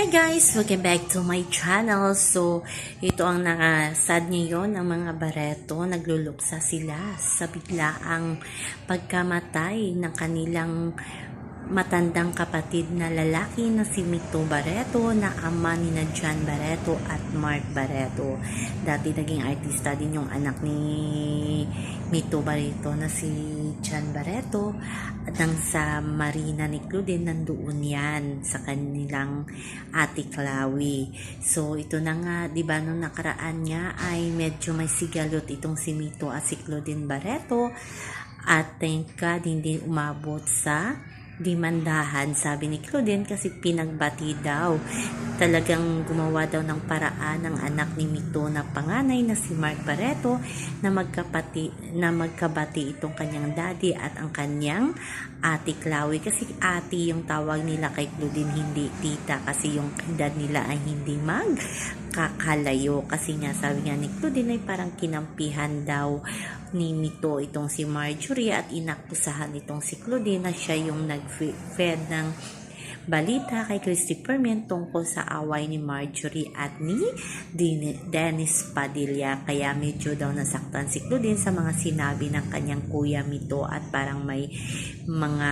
Hi guys! Welcome back to my channel. So, ito ang nakasad ngayon ng mga bareto. Nagluluksa sila sa biglaang pagkamatay ng kanilang matandang kapatid na lalaki na si Mito Barreto na ama ni na John Barreto at Mark Barreto. Dati naging artista din yung anak ni Mito Barreto na si John Barreto at nang sa Marina ni Claudine nandoon yan sa kanilang ate Chloe. So ito na nga, di ba nung nakaraan niya ay medyo may sigalot itong si Mito at si Claudine Barreto at thank God hindi umabot sa dimandahan, sabi ni Claudine kasi pinagbati daw. Talagang gumawa daw ng paraan ng anak ni Mito na panganay na si Mark Barreto na magkapati na magkabati itong kanyang daddy at ang kanyang ate Chloe kasi ate yung tawag nila kay Claudine hindi tita kasi yung edad nila ay hindi mag kakalayo kasi nga sabi nga ni Claudine ay parang kinampihan daw ni Mito itong si Marjorie at inakusahan itong si Claudine na siya yung nag-fed ng balita kay Christopher Men tungkol sa away ni Marjorie at ni Dennis Padilla. Kaya medyo daw nasaktan si Claudine sa mga sinabi ng kanyang kuya Mito at parang may mga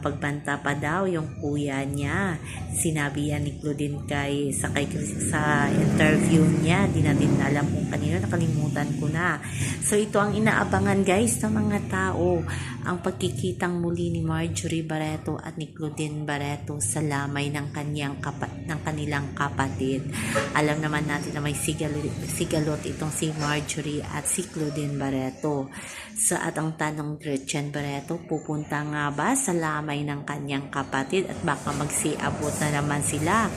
pagbanta pa daw yung kuya niya. Sinabi yan ni Claudine kay sa, kay, sa interview niya. Di natin alam kung kanino. Nakalimutan ko na. So ito ang inaabangan guys ng mga tao. Ang pagkikitang muli ni Marjorie Barreto at ni Claudine Barreto sa lamay ng kanyang kapa, ng kanilang kapatid. Alam naman natin na may sigalot, sigalot itong si Marjorie at si Claudine Barreto. So at ang tanong Gretchen Barreto, pupunta nga ba sa lamay ng kanyang kapatid at baka magsiabot na naman sila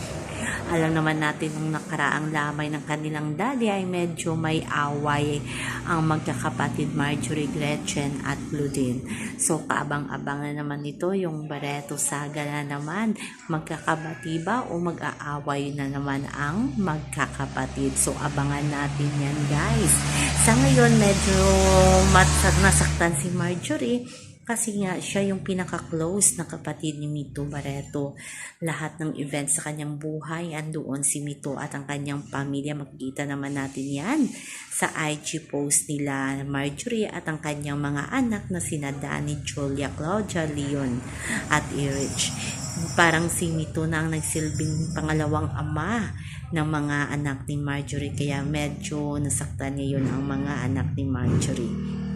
alam naman natin nung nakaraang lamay ng kanilang daddy ay medyo may away ang magkakapatid Marjorie Gretchen at Claudine. So kaabang-abang na naman ito yung Barreto Saga na naman. Magkakabati ba o mag-aaway na naman ang magkakapatid. So abangan natin yan guys. Sa ngayon medyo nasaktan si Marjorie kasi nga siya yung pinaka-close na kapatid ni Mito Barreto. Lahat ng events sa kanyang buhay, andoon si Mito at ang kanyang pamilya. Makikita naman natin yan sa IG post nila Marjorie at ang kanyang mga anak na sina Danny, Julia, Claudia, Leon at Erich. Parang si Mito na ang nagsilbing pangalawang ama ng mga anak ni Marjorie kaya medyo nasaktan niya yun ang mga anak ni Marjorie.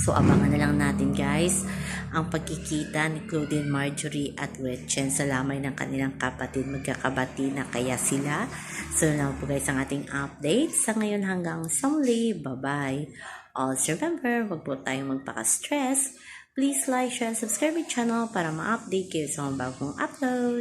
So, abangan na lang natin guys ang pagkikita ni Claudine Marjorie at Gretchen sa lamay ng kanilang kapatid. Magkakabati na kaya sila. So, na po guys ang ating update. Sa ngayon hanggang sa muli. Bye-bye. Also remember, wag po tayong magpaka-stress. Please like, share, subscribe my channel para ma-update kayo sa mga bagong upload.